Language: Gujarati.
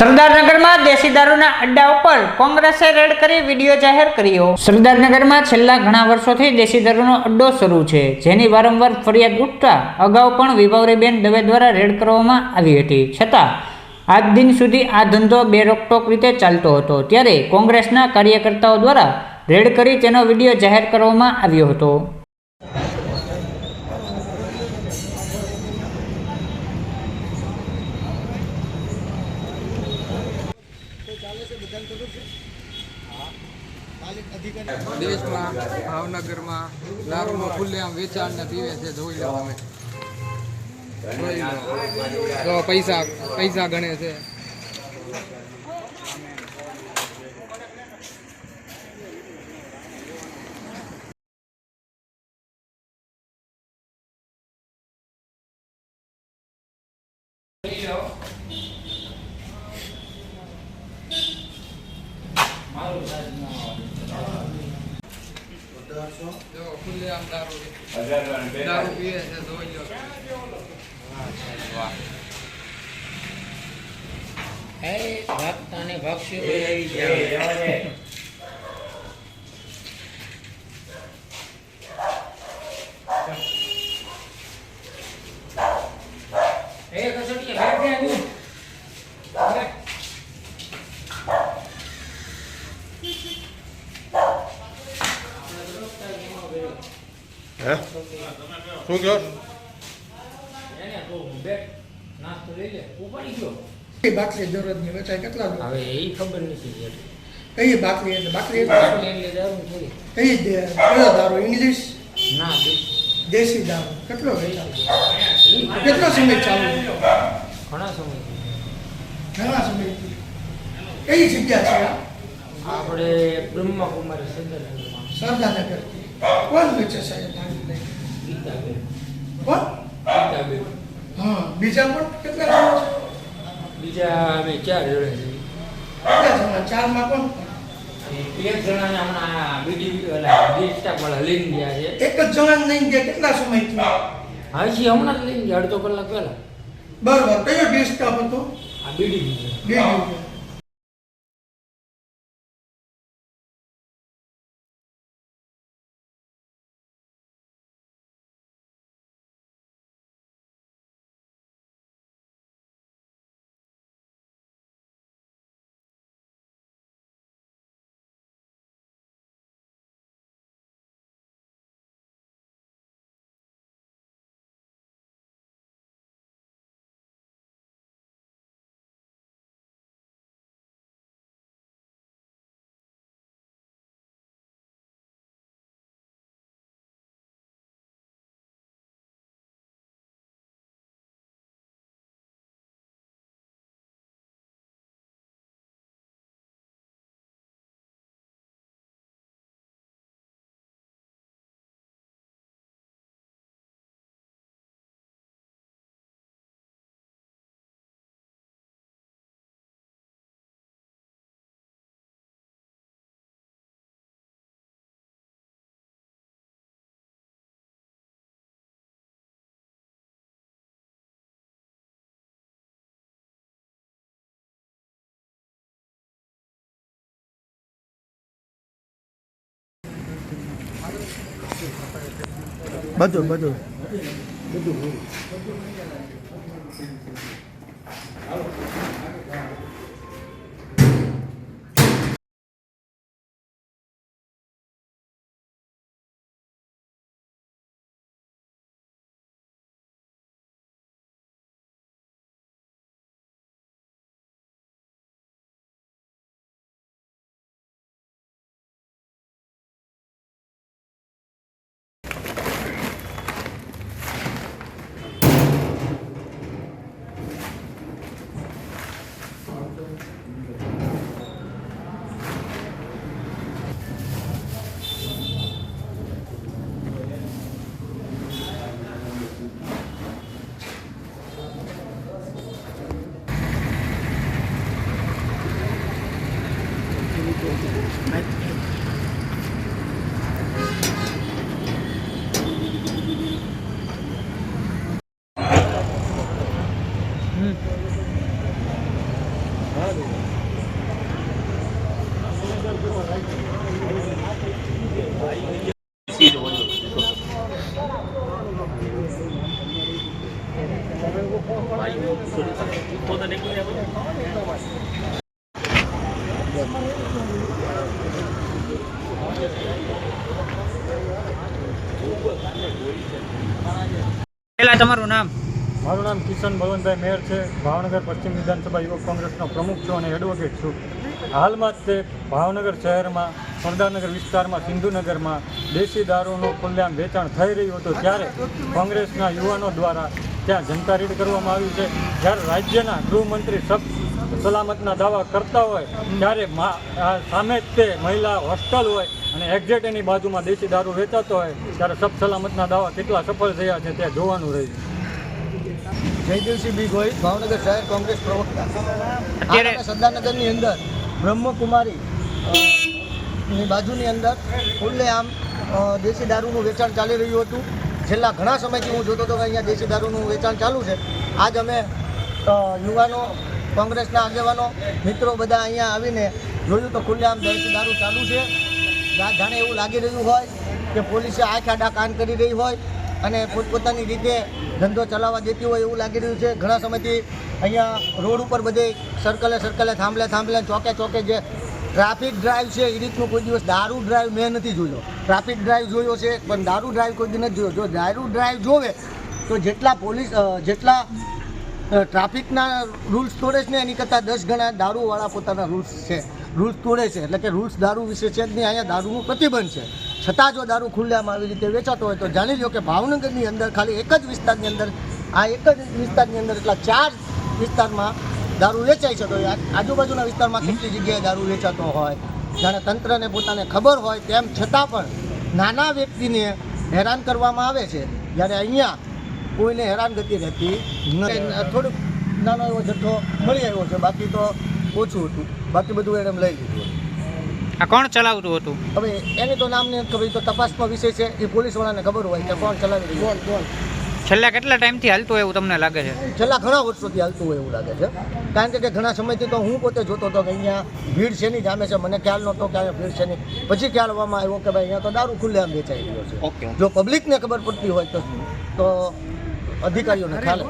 સરદારનગરમાં દેશી દારૂના અડ્ડા ઉપર કોંગ્રેસે રેડ કરી વીડિયો જાહેર કર્યો. સરદારનગરમાં છેલ્લા ઘણા વર્ષોથી દેશી દારૂનો અડ્ડો શરૂ છે, જેની વારંવાર ફરિયાદ ઉઠતા અગાઉ પણ વિભાવરીબેન દવે દ્વારા રેડ કરવામાં આવી હતી. છતાં, આજ દિન સુધી આ ધંધો બેરોકટોક રીતે ચાલતો હતો, ત્યારે કોંગ્રેસના કાર્યકર્તાઓ દ્વારા રેડ કરી તેનો વીડિયો જાહેર કરવામાં આવ્યો હતો. દેશમાં, ભાવનગરમાં દારૂનો ખુલ્લેઆમ વેચાણ ને પીવે છે, જોઈ લો અમે જોઈ પૈસા પૈસા ગણે છે. જો ખુલ્લેઆમ દારૂ દારૂ છે જોઈ લો વાહ હે શું કહો? વેચાય કેટલા હવે એ ખબર નથી કઈ બાટલી એટલે બાટલી કઈ કયો દારૂ ઇંગ્લિશ? ના દેશી. દારૂ. કેટલો વેચાય? કેટલો સમય ચાલુ? ઘણા સમય ઘણા સમય કઈ જગ્યા છે આ? આપણે બ્રહ્માકુમારી સંદર્ભમાં સરદારનગર કોણ વેચે છે એ દારૂ લઈને? ગીતાબેન કોણ? હા બીજા પણ કેટલા બીજા અમે ચાર જણા છીએ. કેટલા જણા. ચારમાં કોણ? એક જણાને હમણાં બીડી ઓલા બીડી સ્ટાફ લઈને ગયા છે. એક જ જણાને લઈને ગયા. કેટલા સમય થયો? હાજી હમણાં જ લઈને ગયા અડધો કલાક પહેલા. બરોબર. કયો ડિસ્ટર્બ હતો? આ બીડી છે. બે દિવસ બધું પેલા તમારું નામ? મારું નામ કિશન બળવંતભાઈ મેયર છે. ભાવનગર પશ્ચિમ વિધાનસભા યુવક કોંગ્રેસનો પ્રમુખ છું અને એડવોકેટ છું. હાલમાં જ તે ભાવનગર શહેરમાં, સરદારનગર વિસ્તારમાં, સિંધુનગરમાં દેશી દારૂનું ખુલ્લેઆમ વેચાણ થઈ રહ્યું હતું. ત્યારે કોંગ્રેસના યુવાનો દ્વારા ત્યાં જનતા રેડ કરવામાં આવ્યું છે. જ્યારે રાજ્યના ગૃહમંત્રી સબ સલામતના દાવા કરતા હોય, ત્યારે સામે તે મહિલા હોસ્ટેલ હોય અને એક્ઝેક્ટ એની બાજુમાં દેશી દારૂ વેચાતો હોય ત્યારે સબ સલામતના દાવા કેટલા સફળ થયા છે તે જોવાનું રહ્યું. જયદેવસિંહ બી ગોહિલ ભાવનગર શહેર કોંગ્રેસ પ્રવક્તા. અત્યારે- હાલ અંદર બ્રહ્મકુમારી ની બાજુની અંદર ખુલ્લે આમ દેશી દારૂનું વેચાણ ચાલી રહ્યું હતું. છેલ્લા ઘણા સમયથી હું જોતો હતો કે અહીંયા દેશી દારૂનું વેચાણ ચાલુ છે. આજ અમે યુવાનો કોંગ્રેસના આગેવાનો મિત્રો બધા અહીંયા આવીને જોયું તો ખુલ્લે આમ દેશી દારૂ ચાલુ છે. જાણે એવું લાગી રહ્યું હોય કે પોલીસે આંખ આડા કાન કરી રહી હોય અને પોતપોતાની રીતે ધંધો ચલાવવા દેતી હોય એવું લાગી રહ્યું છે. ઘણા સમયથી અહીંયા રોડ ઉપર બધે સર્કલે સર્કલે થાંભલે થાંભલે ચોકે ચોકે જે ટ્રાફિક ડ્રાઈવ છે, એ રીતનું કોઈ દિવસ દારૂ ડ્રાઈવ મેં નથી જોયો. ટ્રાફિક ડ્રાઈવ જોયો છે, પણ દારૂ ડ્રાઈવ કોઈ દિવસ નથી જોયો. જો દારૂ ડ્રાઈવ જોવે, તો જેટલા પોલીસ જેટલા ટ્રાફિકના રૂલ્સ તોડે છે ને, એની કરતાં દસ ગણા દારૂવાળા પોતાના રૂલ્સ છે. રૂલ્સ તોડે છે. એટલે કે રૂલ્સ દારૂ વિશે છે જ નહીં, અહીંયા દારૂનું પ્રતિબંધ છે. છતાં જો દારૂ ખુલ્લામાં આવી રીતે વેચાતો હોય તો જાણી લો કે ભાવનગરની અંદર ખાલી એક જ વિસ્તારની અંદર, આ એક જ વિસ્તારની અંદર એટલા ચાર વિસ્તારમાં દારૂ વેચાય છે. તો આજુબાજુના વિસ્તારમાં કેટલી જગ્યાએ દારૂ વેચાતો હોય? જાણે તંત્રને પોતાને ખબર હોય તેમ છતાં પણ નાના વ્યક્તિને હેરાન કરવામાં આવે છે. જ્યારે અહીંયા કોઈને હેરાનગતિ રહેતી નથી. થોડુંક નાનો એવો જથ્થો મળી આવ્યો છે. બાકી તો ઓછું હતું. બાકી બધું એને લઈ લીધું આ કોણ ચલાવતું હતું? હવે એની તો નામ નહીં ખબર તો તપાસનો વિષય છે. એ પોલીસવાળાને ખબર હોય કે કોણ ચલાવી રહ્યું કોણ કોણ? છેલ્લા કેટલા ટાઈમથી હાલતું એવું તમને લાગે છે? છેલ્લા ઘણા વર્ષોથી હાલતું હોય એવું લાગે છે. કારણ કે ઘણા સમયથી તો હું પોતે જોતો હતો કે અહીંયા ભીડ છે નહીં જામે છે? મને ખ્યાલ નહોતો કે અહીંયા ભીડ નહીં પછી ખ્યાલ આવવામાં આવ્યો કે ભાઈ અહીંયા તો દારૂ ખુલ્લેઆમ વેચાઈ રહ્યો છે. જો પબ્લિકને ખબર પડતી હોય તો તો અધિકારીઓને ખ્યાલ